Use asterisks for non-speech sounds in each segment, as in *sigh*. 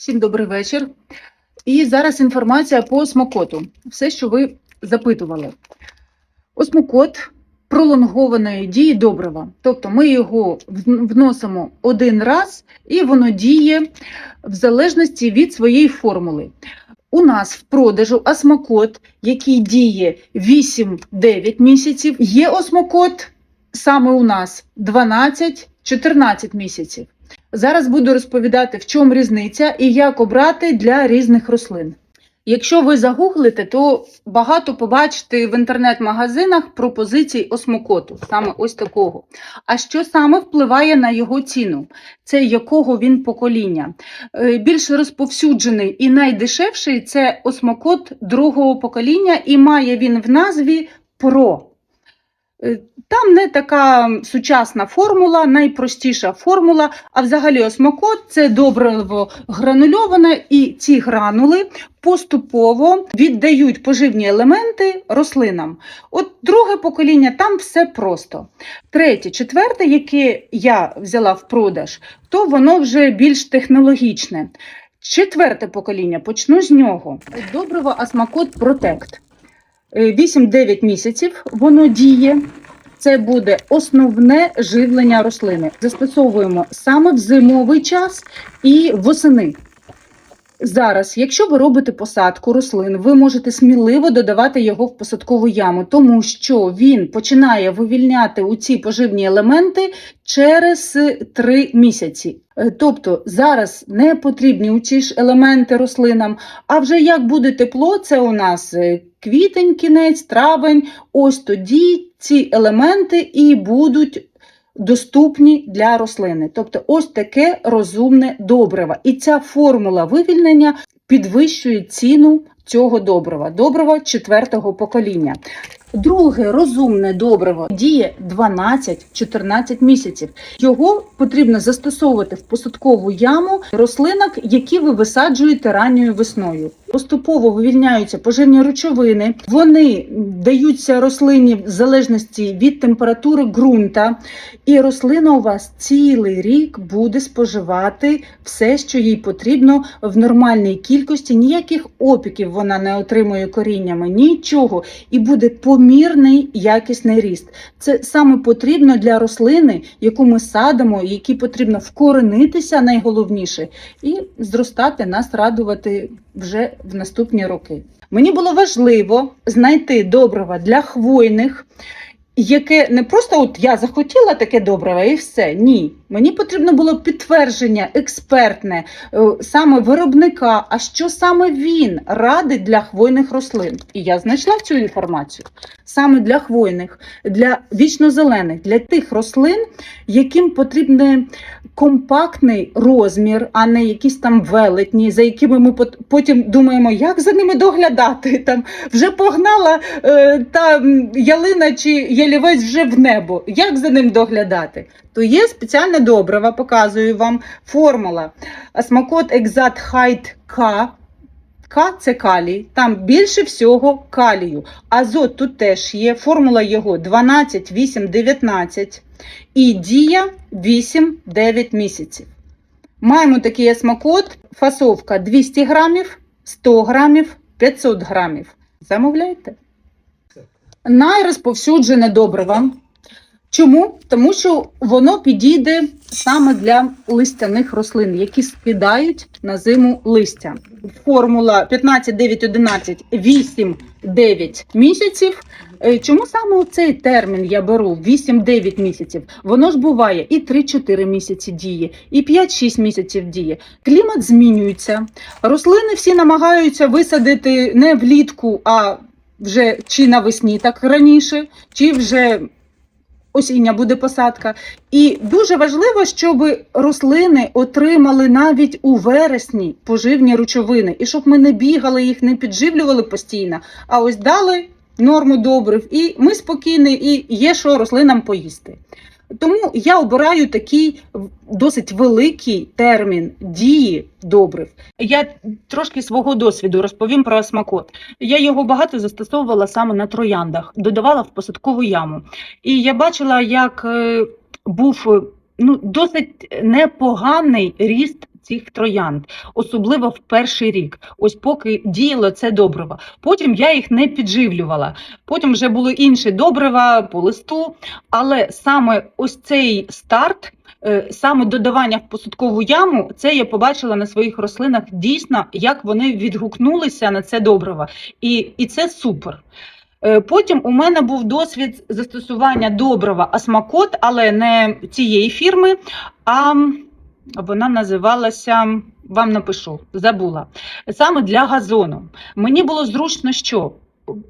Всім добрий вечір. І зараз інформація по осмокоту. Все, що ви запитували. Осмокот пролонгованої дії добрива. Тобто ми його вносимо один раз, і воно діє в залежності від своєї формули. У нас в продажу осмокот, який діє 8-9 місяців. Є осмокот саме у нас 12-14 місяців. Зараз буду розповідати, в чому різниця і як обрати для різних рослин. Якщо ви загуглите, то багато побачите в інтернет-магазинах пропозицій осмокоту, саме ось такого. А що саме впливає на його ціну? Це якого він покоління? Е, Більш розповсюджений і найдешевший це осмокот другого покоління, і має він в назві ПРО. Е, Там не така сучасна формула, найпростіша формула. А взагалі осмокот це добриво гранульоване, і ці гранули поступово віддають поживні елементи рослинам. От друге покоління, там все просто. Третє, четверте, яке я взяла в продаж, то воно вже більш технологічне. Четверте покоління, почну з нього. Добриво Осмокот Протект. 8-9 місяців воно діє. Це буде основне живлення рослини. Застосовуємо саме в зимовий час і восени. Зараз, якщо ви робите посадку рослин, ви можете сміливо додавати його в посадкову яму, тому що він починає вивільняти у ці поживні елементи через 3 місяці. Е, Тобто зараз не потрібні у ці ж елементи рослинам. А вже як буде тепло, це у нас е, квітень, кінець, травень. Ось тоді ці елементи і будуть доступні для рослини. Тобто, ось таке розумне добриво. І ця формула вивільнення підвищує ціну цього добрива, добрива четвертого покоління. Друге розумне добриво діє 12-14 місяців. Його потрібно застосовувати в посадкову яму рослинок, які ви висаджуєте ранньою весною. Поступово вивільняються поживні речовини, вони даються рослині в залежності від температури ґрунта, і рослина у вас цілий рік буде споживати все, що їй потрібно в нормальній кількості. Ніяких опіків вона не отримує коріннями, нічого, і буде помірний якісний ріст. Це саме потрібно для рослини, яку ми садимо, які потрібно вкоренитися найголовніше, і зростати нас радувати вже в наступні роки. Мені було важливо знайти добрива для хвойних, яке не просто от я захотіла таке добриво і все. Ні. Мені потрібно було підтвердження експертне е, саме виробника, а що саме він радить для хвойних рослин. І я знайшла цю інформацію саме для хвойних, для вічнозелених, для тих рослин, яким потрібен компактний розмір, а не якісь там велетні, за якими ми потім думаємо, як за ними доглядати. *laughs* Там вже погнала е, та ялина чи ялівець вже в небо. Як за ним доглядати? То є спеціальне добрива, показую вам формула. Смакот Екзат Хайт К. К це калій, там більше всього калію. Азот тут теж є. Формула його 12, 8, 19 і дія 8-9 місяців. Маємо такий смакот, фасовка 200 грамів, 100 грамів, 500 грамів. Замовляйте. Найрозповсюджене добриво. Чому? Тому що воно підійде саме для листяних рослин, які скидають на зиму листя. Формула 15, 9, 11, 8, 9 місяців. Е, Чому саме цей термін я беру 8-9 місяців? Воно ж буває і 3-4 місяці діє, і 5-6 місяців діє. Клімат змінюється. Рослини всі намагаються висадити не влітку, а вже чи навесні, так раніше, чи вже осіння буде посадка. І дуже важливо, щоб рослини отримали навіть у вересні поживні речовини, і щоб ми не бігали їх, не підживлювали постійно, а ось дали норму добрив, і ми спокійні, і є що рослинам поїсти. Тому я обираю такий досить великий термін дії добрив. Я трошки свого досвіду розповім про смакот. Я його багато застосовувала саме на трояндах, додавала в посадкову яму. І я бачила, як е, був е, ну, досить непоганий ріст цих троянд, особливо в перший рік. Ось поки діяло це добриво. Потім я їх не підживлювала. Потім вже були інші добрива по листу. Але саме ось цей старт, е, саме додавання в посадкову яму, це я побачила на своїх рослинах дійсно, як вони відгукнулися на це добриво. І, і це супер. Е, Потім у мене був досвід застосування добрива Асмакот, але не цієї фірми, а вона називалася, вам напишу, забула. Саме для газону. Мені було зручно, що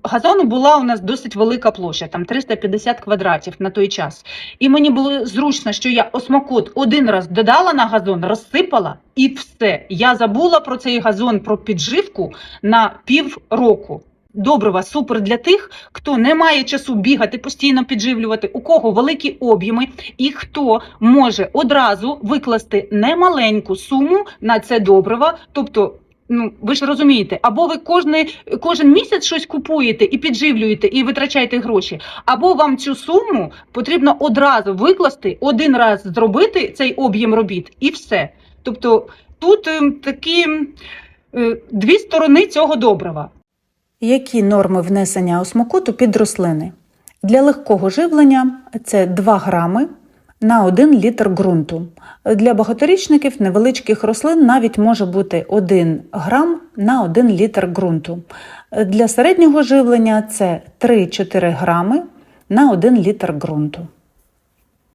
газону була у нас досить велика площа, там 350 квадратів на той час. І мені було зручно, що я осмокот один раз додала на газон, розсипала і все. Я забула про цей газон, про підживку на пів року. Добрива супер для тих, хто не має часу бігати, постійно підживлювати, у кого великі об'єми, і хто може одразу викласти немаленьку суму на це добрива. Тобто, ну ви ж розумієте, або ви кожний, кожен місяць щось купуєте і підживлюєте, і витрачаєте гроші, або вам цю суму потрібно одразу викласти, один раз зробити цей об'єм робіт, і все. Тобто тут ем, такі ем, е, дві сторони цього добрива. Які норми внесення осмокоту під рослини? Для легкого живлення це 2 грами на 1 літр ґрунту. Для багаторічників невеличких рослин навіть може бути 1 грам на 1 літр ґрунту. Для середнього живлення це 3-4 грами на 1 літр ґрунту.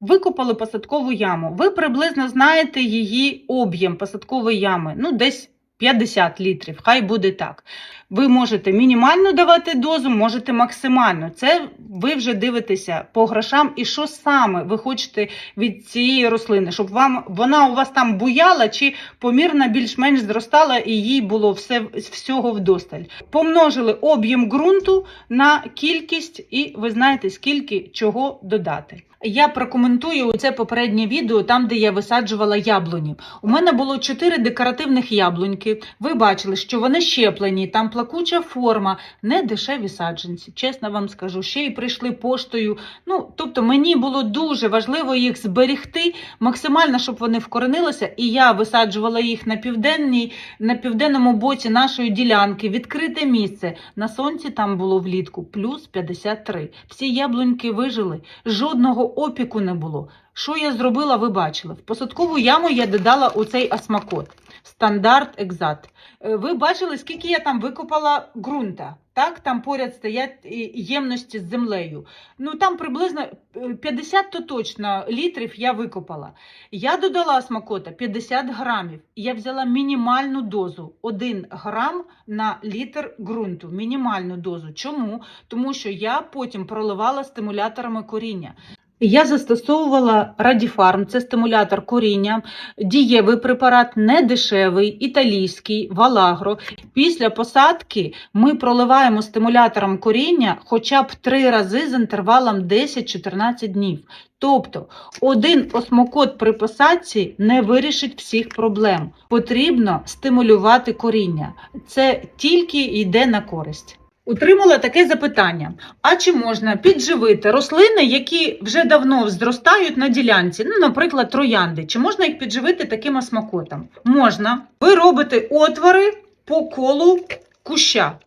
Викопали посадкову яму. Ви приблизно знаєте її об'єм посадкової ями, ну десь 50 літрів, хай буде так. Ви можете мінімально давати дозу, можете максимально. Це ви вже дивитеся по грошам і що саме ви хочете від цієї рослини, щоб вам вона у вас там буяла чи помірно більш-менш зростала і їй було все всього вдосталь. Помножили об'єм ґрунту на кількість, і ви знаєте, скільки чого додати. Я прокоментую це попереднє відео, там де я висаджувала яблуні. У мене було чотири декоративних яблуньки. Ви бачили, що вони щеплені, там плакуча форма, не дешеві саджанці. Чесно вам скажу, ще й прийшли поштою. Ну тобто мені було дуже важливо їх зберегти максимально, щоб вони вкоренилися. І я висаджувала їх на південній, на південному боці нашої ділянки, відкрите місце. На сонці там було влітку плюс 53. Всі яблуньки вижили. Жодного опіку не було. Що я зробила, ви бачили. В посадкову яму я додала оцей асмакот. Стандарт екзат. Е, Ви бачили, скільки я там викопала ґрунта. Так, там поряд стоять ємності з землею. Ну там приблизно е, 50 то точно літрів я викопала. Я додала смакота 50 грамів. Я взяла мінімальну дозу 1 грам на літр ґрунту. Мінімальну дозу. Чому? Тому що я потім проливала стимуляторами коріння. Я застосовувала Радіфарм, це стимулятор коріння, дієвий препарат не дешевий, італійський, Валагро. Після посадки ми проливаємо стимулятором коріння хоча б три рази з інтервалом 10-14 днів. Тобто один осмокот при посадці не вирішить всіх проблем. Потрібно стимулювати коріння. Це тільки йде на користь. Утримала таке запитання: а чи можна підживити рослини, які вже давно зростають на ділянці, ну, наприклад, троянди? Чи можна їх підживити таким осмокотом? Можна. Ви робите отвори по колу куща.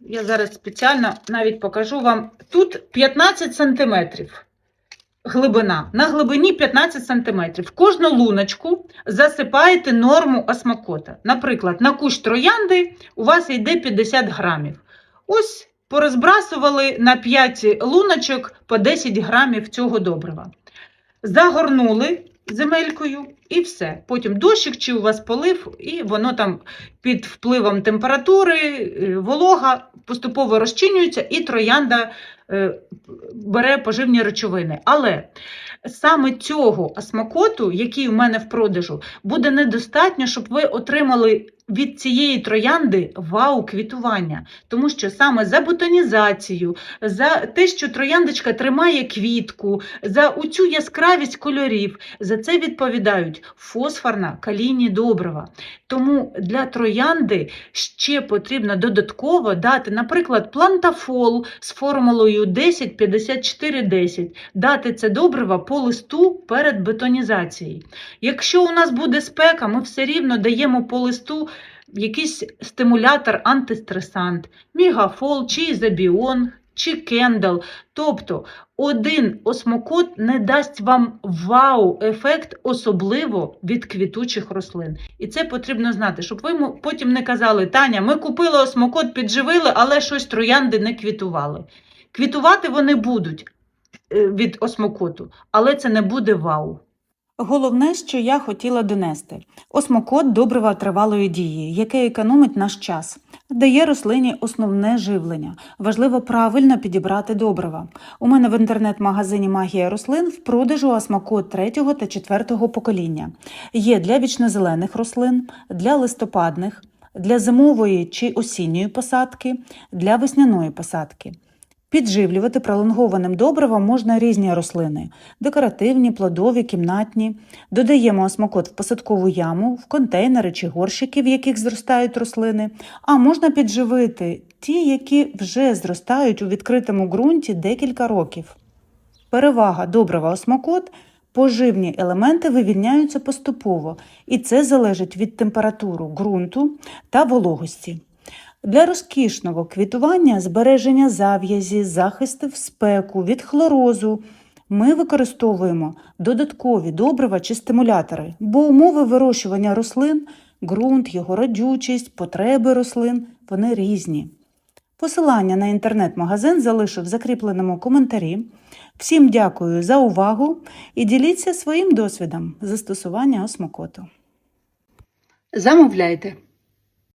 Я зараз спеціально навіть покажу вам. Тут 15 сантиметрів глибина. На глибині 15 сантиметрів. Кожну луночку засипаєте норму осмокота. Наприклад, на кущ троянди у вас йде 50 грамів. Ось порозбрасували на 5 луночок по 10 грамів цього добрива. Загорнули земелькою і все. Потім дощик чи у вас полив, і воно там під впливом температури, е, волога поступово розчинюється, і троянда бере поживні речовини. Але саме цього асмакоту, який у мене в продажу, буде недостатньо, щоб ви отримали від цієї троянди вау квітування. Тому що саме за бутонізацію, за те, що трояндочка тримає квітку, за оцю яскравість кольорів, за це відповідають фосфорна калійні добрива. Тому для троянди ще потрібно додатково дати, наприклад, плантафол з формулою формулою 10 54 10 дати це добрива по листу перед бетонізацією. Якщо у нас буде спека, ми все рівно даємо по листу якийсь стимулятор, антистресант, мігафол, чи ізобіон, чи кендал. Тобто один осмокот не дасть вам вау-ефект, особливо від квітучих рослин. І це потрібно знати, щоб ви потім не казали, Таня, ми купили осмокот, підживили, але щось троянди не квітували. Квітувати вони будуть е, від осмокоту, але це не буде вау. Головне, що я хотіла донести: осмокот добрива тривалої дії, яке економить наш час, дає рослині основне живлення. Важливо правильно підібрати добрива. У мене в інтернет-магазині Магія рослин в продажу осмокот 3 та 4 покоління. Є для вічнозелених рослин, для листопадних, для зимової чи осінньої посадки, для весняної посадки. Підживлювати пролонгованим добривом можна різні рослини декоративні, плодові, кімнатні. Додаємо осмокот в посадкову яму, в контейнери чи горщики, в яких зростають рослини, а можна підживити ті, які вже зростають у відкритому ґрунті декілька років. Перевага добрива осмокот поживні елементи вивільняються поступово, і це залежить від температури ґрунту та вологості. Для розкішного квітування, збереження зав'язі, захисту в спеку від хлорозу ми використовуємо додаткові добрива чи стимулятори, бо умови вирощування рослин, ґрунт, його родючість, потреби рослин вони різні. Посилання на інтернет-магазин залишу в закріпленому коментарі. Всім дякую за увагу і діліться своїм досвідом застосування осмокоту. Замовляйте.